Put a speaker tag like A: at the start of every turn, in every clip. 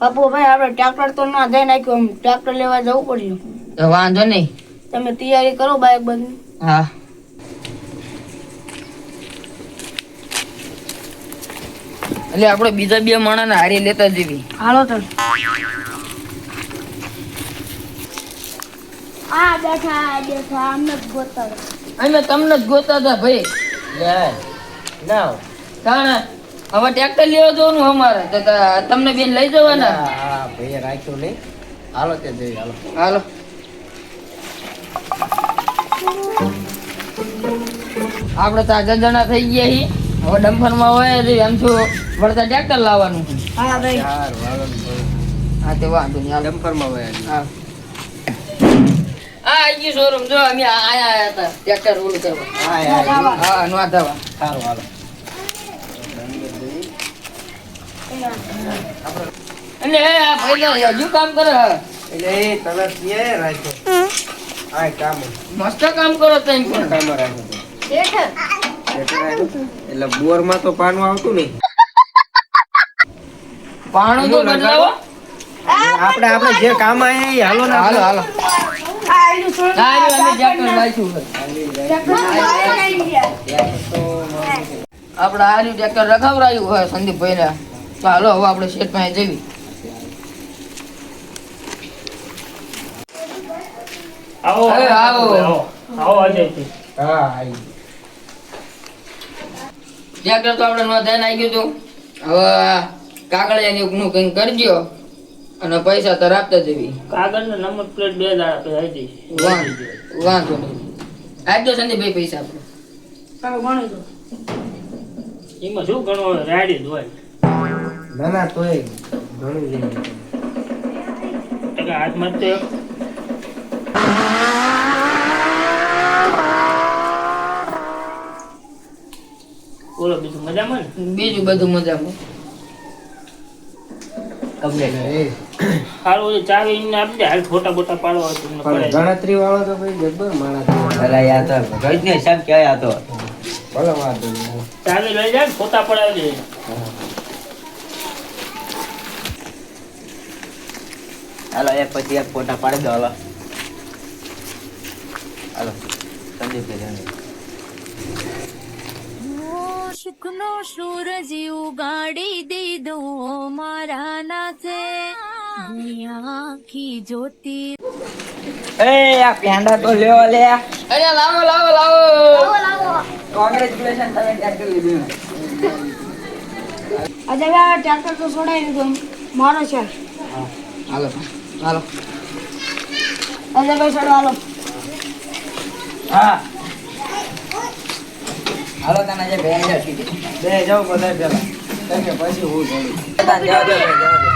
A: બાપુ ભાઈ આપણે ટ્રેક્ટર તો ના જઈ નાખ્યું આમ ટ્રેક્ટર લેવા જવું પડ્યું.
B: તો વાંધો નહીં.
A: તમે તૈયારી કરો બાઈક બધી
B: હા. એટલે આપણે બીજા બે માણસને હારી લેતા જવી
A: હાલો તો. આ બેઠા બેઠા અમને જ ગોતા
B: અમે તમને જ ગોતા હતા ભાઈ
C: ના
B: કારણ હવે ટ્રેક્ટર લેવા જવાનું અમારે. તો તમને બેન લઈ જવાના?
C: હા ભાઈ રાખ્યું નહીં. હાલો તે જઈ હાલો.
B: હાલો. આપણે તો આગળ જણા થઈ ગયા હી. હવે ડમ્ફરમાં હોય તો એમ છું વળતા ટ્રેક્ટર લાવવાનું.
A: હા ભાઈ.
B: હા તે વાંધો નહીં હાલો.
C: ડમ્પરમાં હોય
B: હા. આ આવી ગયું શોરૂમ જો અમે આયા આયા હતા. ટ્રેક્ટર ઓલું કરવા.
C: હા
B: હા નો દવા.
C: સારું હાલો.
B: અને આ ભાઈ તો હજુ કામ કરે
C: એટલે એ તને ક્યાં રાખ્યો. આ કામ
B: મસ્ત કામ કરો તઈ પણ.
C: કામ રાખ્યો એટલે બોરમાં તો પાનું આવતું નહીં.
B: પાણું તો બદલાવો
C: આપણે આપણે જે કામ આયા એ હાલો ને
B: હાલો હાલો.
A: આપડે સોનું
B: રખાવ રહ્યું હોય. સંદીપ ભાઈ
A: ટ્રેક્ટર
B: રખાવરાયું હોય સંદીપભાઈ ને હાલો હવે આપણે શેઠ પાસે જઈએ.
D: આવો
B: આવો.
D: આવો. આવો
C: હા
B: ટ્રેક્ટર તો આપણે નો ધ્યાન આવી ગયું હતું હવે કાગળિયા નું કંઈક કરજો અને પૈસા તો આપતા જવી
D: કાગળ ને નંબર પ્લેટ બે દાડા પછી આવી જઈશ.
B: વાંધો વાંધો નહીં. આપજો સંદીપભાઈ પૈસા આપણે
A: તમે ગણી
D: એમાં શું જ હોય.
C: ના ના તોય ઘણું લઈ
D: એટલે હાથમાં તો બોલો બીજું મજામાં
B: બીજું બધું મજામાં.
C: ગણતરી વાળો તો માણસ
D: ચાવી લઈ જાય ને ફોટા પડાવી
E: હાલો એક પછી એક ફોટા પાડી દો હાલો. હાલો સંદીપભાઈ
F: સુખનો સૂરજ ઉગાડી દીધો મારા નાથે. આખી જોતી
E: એ આ પેંડા તો લેવો લે
B: અરે લાવો લાવો લાવો.
E: કોંગ્રેચ્યુલેશન તમે ટ્રેક્ટર લીધું
A: આજે આ ટ્રેક્ટર તો છોડાવી દીધું મારો છે.
B: હાલો. હાલો.
A: આજે ભાઈ છોડો હાલો.
E: હા. હાલો તને જે ભેંડા સીધી
C: બે જાઓ બધા પેલા તમે પછી હું જોડું.
E: જવા દો જવા દો.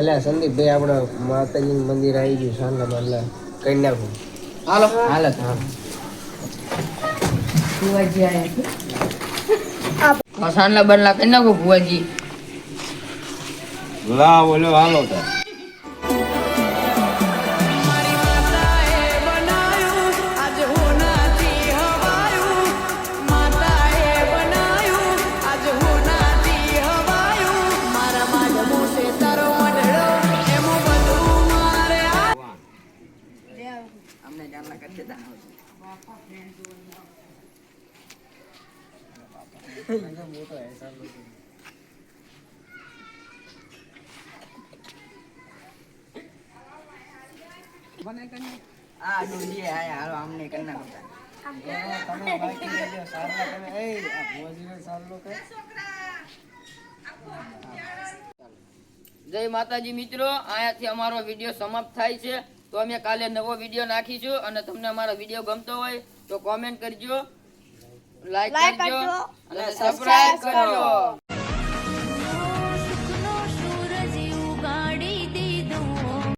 C: એટલે સંદીપભાઈ આપણે માતાજી મંદિર આવી ગયું સાંજના બદલા કઈ નાખું?
B: હાલો.
E: હાલો
B: મસાલા બનલા કઈ નાખું ભુવાજી?
E: લાવ બોલો હાલો તો.
B: હાલો અમને કરી નાખો.
C: તમે બાકી સારલા તમે એ આ સારલો કે
B: જય માતાજી મિત્રો અહીંયાથી અમારો વીડિયો સમાપ્ત થાય છે. તો અમે કાલે નવો વીડિયો નાખીશું અને તમને અમારો વીડિયો ગમતો હોય તો કોમેન્ટ કરજો લાઈક
A: કરજો
B: અને સબસ્ક્રાઇબ કરજો.